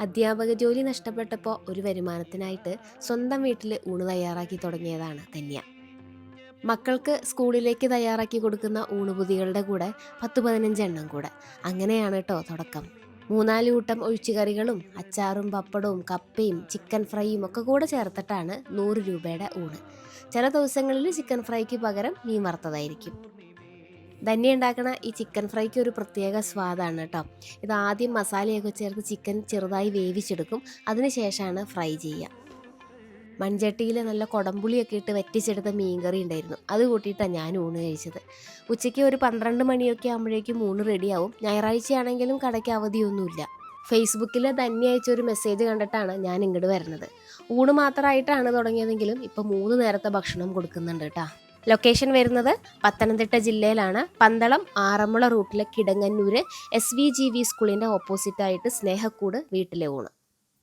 അധ്യാപക ജോലി നഷ്ടപ്പെട്ടപ്പോൾ ഒരു വരുമാനത്തിനായിട്ട് സ്വന്തം വീട്ടിൽ ഊണ് തയ്യാറാക്കി തുടങ്ങിയതാണ് ധന്യ മക്കൾക്ക് സ്കൂളിലേക്ക് തയ്യാറാക്കി കൊടുക്കുന്ന ഊണുപുതികളുടെ കൂടെ പത്ത് പതിനഞ്ച് എണ്ണം കൂടെ. അങ്ങനെയാണ് കേട്ടോ തുടക്കം. മൂന്നാൽ കൂട്ടം ഒഴിച്ചുകറികളും അച്ചാറും പപ്പടവും കപ്പയും ചിക്കൻ ഫ്രൈയും ഒക്കെ കൂടെ ചേർത്തിട്ടാണ് നൂറ് രൂപയുടെ ഊണ്. ചില ദിവസങ്ങളിൽ ചിക്കൻ ഫ്രൈക്ക് പകരം മീൻ വറുത്തതായിരിക്കും. ധന്യ ഉണ്ടാക്കുന്ന ഈ ചിക്കൻ ഫ്രൈക്ക് ഒരു പ്രത്യേക സ്വാദാണ് കേട്ടോ. ഇത് ആദ്യം മസാലയൊക്കെ ചേർത്ത് ചിക്കൻ ചെറുതായി വേവിച്ചെടുക്കും. അതിനുശേഷമാണ് ഫ്രൈ ചെയ്യുക. മൺചട്ടിയിൽ നല്ല കുടംപുളിയൊക്കെ ഇട്ട് വറ്റിച്ചെടുത്ത മീൻകറി ഉണ്ടായിരുന്നു. അത് കൂട്ടിയിട്ടാണ് ഞാൻ ഊണ് കഴിച്ചത്. ഉച്ചയ്ക്ക് ഒരു പന്ത്രണ്ട് മണിയൊക്കെ ആകുമ്പോഴേക്കും ഊണ് റെഡിയാവും. ഞായറാഴ്ചയാണെങ്കിലും കടയ്ക്ക് അവധിയൊന്നുമില്ല. ഫേസ്ബുക്കിൽ ധന്യ അയച്ച ഒരു മെസ്സേജ് കണ്ടിട്ടാണ് ഞാൻ ഇങ്ങോട്ട് വരുന്നത്. ഊണ് മാത്രമായിട്ടാണ് തുടങ്ങിയതെങ്കിലും ഇപ്പോൾ മൂന്ന് നേരത്തെ ഭക്ഷണം കൊടുക്കുന്നുണ്ട് കേട്ടോ. ലൊക്കേഷൻ വരുന്നത് പത്തനംതിട്ട ജില്ലയിലാണ്. Pandalam Aranmula റൂട്ടിലെ Kidangannur. S V G V സ്കൂളിന്റെ ഓപ്പോസിറ്റായിട്ട് സ്നേഹക്കൂട് വീട്ടിലെ ഊണ്.